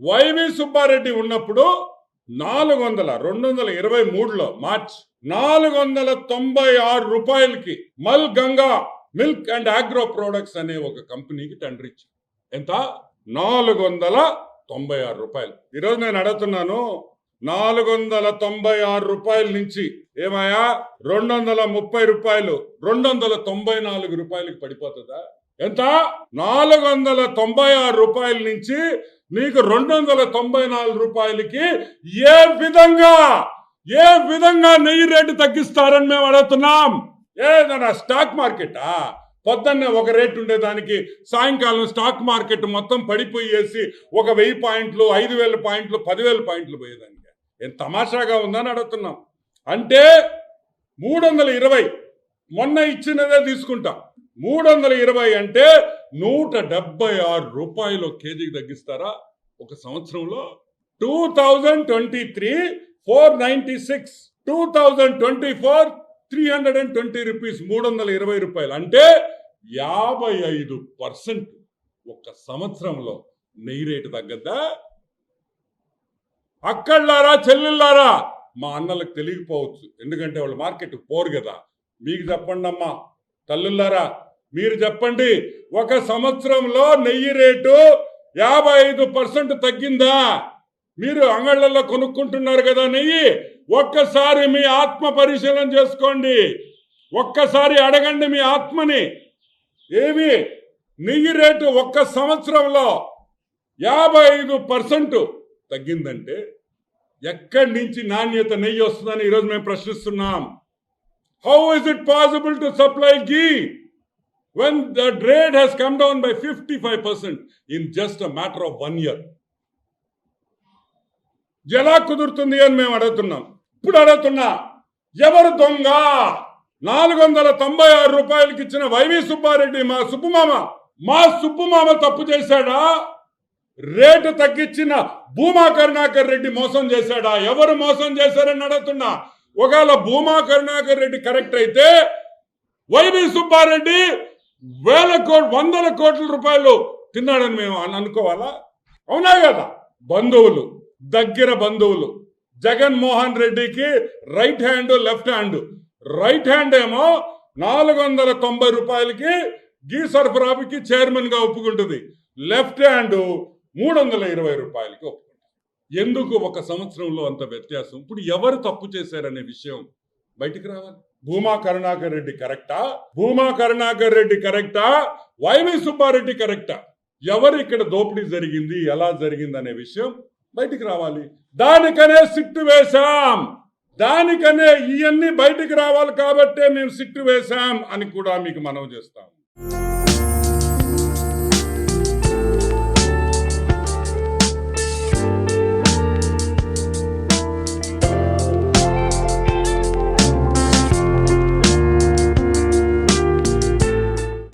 YV Subbareddy ఉన్నప్పుడు నాలుగు వందల రెండు వందల ఇరవై మూడులో మార్చ్ నాలుగు వందల తొంభై ఆరు రూపాయలకి Mal Ganga milk and agro products అనే ఒక కంపెనీకి టెండర్ ఇచ్చారు. ఎంత? నాలుగు వందల తొంభై ఆరు రూపాయలు. ఈరోజు నేను అడుగుతున్నాను నాలుగు వందల తొంభై ఆరు రూపాయల నుంచి ఏమయ్యా? రెండు వందల ముప్పై రూపాయలు రెండు వందల తొంభై నాలుగు రూపాయలకి పడిపోతుందా? ఎంత? నాలుగు వందల తొంభై ఆరు రూపాయల నుంచి నీకు రెండు వందల తొంభై నాలుగు రూపాయలకి ఏ విధంగా ఏ విధంగా నెయ్యి రేటు తగ్గిస్తారని మేము అడుగుతున్నాం. ఏదైనా స్టాక్ మార్కెటా? పొద్దున్నే ఒక రేటు ఉండేదానికి సాయంకాలం స్టాక్ మార్కెట్ మొత్తం పడిపోయేసి ఒక వెయ్యి పాయింట్లు ఐదు వేల పాయింట్లు పదివేల పాయింట్లు పోయేదానికి. ఏం తమాషాగా ఉందని అడుగుతున్నాం. అంటే మూడు వందల ఇరవై మొన్న ఇచ్చినదే తీసుకుంటాం. మూడు వందల ఇరవై అంటే నూట డెబ్బై ఆరు రూపాయలు కేజీకి తగ్గిస్తారా? ఒక సంవత్సరంలో two thousand twenty three four ninety six two thousand twenty four three hundred and twenty rupees మూడు వందల ఇరవై రూపాయలు. అంటే యాభై ఐదు పర్సెంట్ ఒక సంవత్సరంలో నెయ్యి రేటు తగ్గద్దా? అక్కళ్ళారా చెల్లెళ్ళారా మా అన్నలకు తెలియకపోవచ్చు. ఎందుకంటే వాళ్ళు మార్కెట్ పోరు కదా. మీకు చెప్పండి అమ్మా తల్లుల్లారా మీరు చెప్పండి ఒక సంవత్సరంలో నెయ్యి రేటు యాభై ఐదు పర్సెంట్ తగ్గిందా? మీరు అంగళ్ళలో కొనుక్కుంటున్నారు కదా నెయ్యి ఒక్కసారి మీ ఆత్మ పరిశీలన చేసుకోండి. ఒక్కసారి అడగండి మీ ఆత్మని. ఏమి? నెయ్యి రేటు ఒక్క సంవత్సరంలో యాభై ఐదు పర్సెంట్ తగ్గిందంటే ఎక్కడి నుంచి నాణ్యత నెయ్యి వస్తుందని ఈరోజు మేము ప్రశ్నిస్తున్నాం. How is it possible to supply ghee when the trade has come down by fifty five percent in just matter of one one year ఎలా కుదురుతుంది అని మేము అడుగుతున్నాం. ఇప్పుడు అడుగుతున్నా ఎవరు దొంగ? నాలుగు వందల తొంభై ఆరు రూపాయలకి ఇచ్చిన వైవి సుబ్బారెడ్డి మా సుబ్బుమామ మా సుబ్బుమామ తప్పు చేశాడా? రేటు తగ్గించిన భూమా కరుణాకర్ రెడ్డి మోసం చేశాడా? ఎవరు మోసం చేశారని అడుగుతున్నా. ఒకవేళ భూమా కరుణాకర్ రెడ్డి కరెక్ట్ అయితే వైవి సుబ్బారెడ్డి వేల కోట్ వందల కోట్ల రూపాయలు తిన్నాడని మేము అని అనుకోవాలా? అవునా కదా? బంధువులు దగ్గర బంధువులు. జగన్మోహన్ రెడ్డికి right hand left hand. Right hand ఏమో నాలుగు వందల తొంభై రూపాయలకి గీ సరఫరాకి చైర్మన్గా ఒప్పుకుంటుంది. లెఫ్ట్ హ్యాండ్ మూడు వందల ఇరవై రూపాయలకి ఒప్పుకుంటుంది. ఎందుకు ఒక సంవత్సరంలో అంత వ్యత్యాసం? ఇప్పుడు ఎవరు తప్పు చేశారనే విషయం బయటికి రావాలి. భూమా కరుణాకర్ రెడ్డి కరెక్టా? భూమా కరుణాకర్ రెడ్డి కరెక్టా? వైవి సుబ్బారెడ్డి కరెక్టా? ఎవరు ఇక్కడ దోపిడీ జరిగింది? ఎలా జరిగింది అనే విషయం బయటికి రావాలి. దానికనే సిట్టు వేశాం. దానికనే ఇవన్నీ బయటికి రావాలి కాబట్టే మేము సిట్టు వేశాం అని కూడా మీకు మనవి చేస్తాం.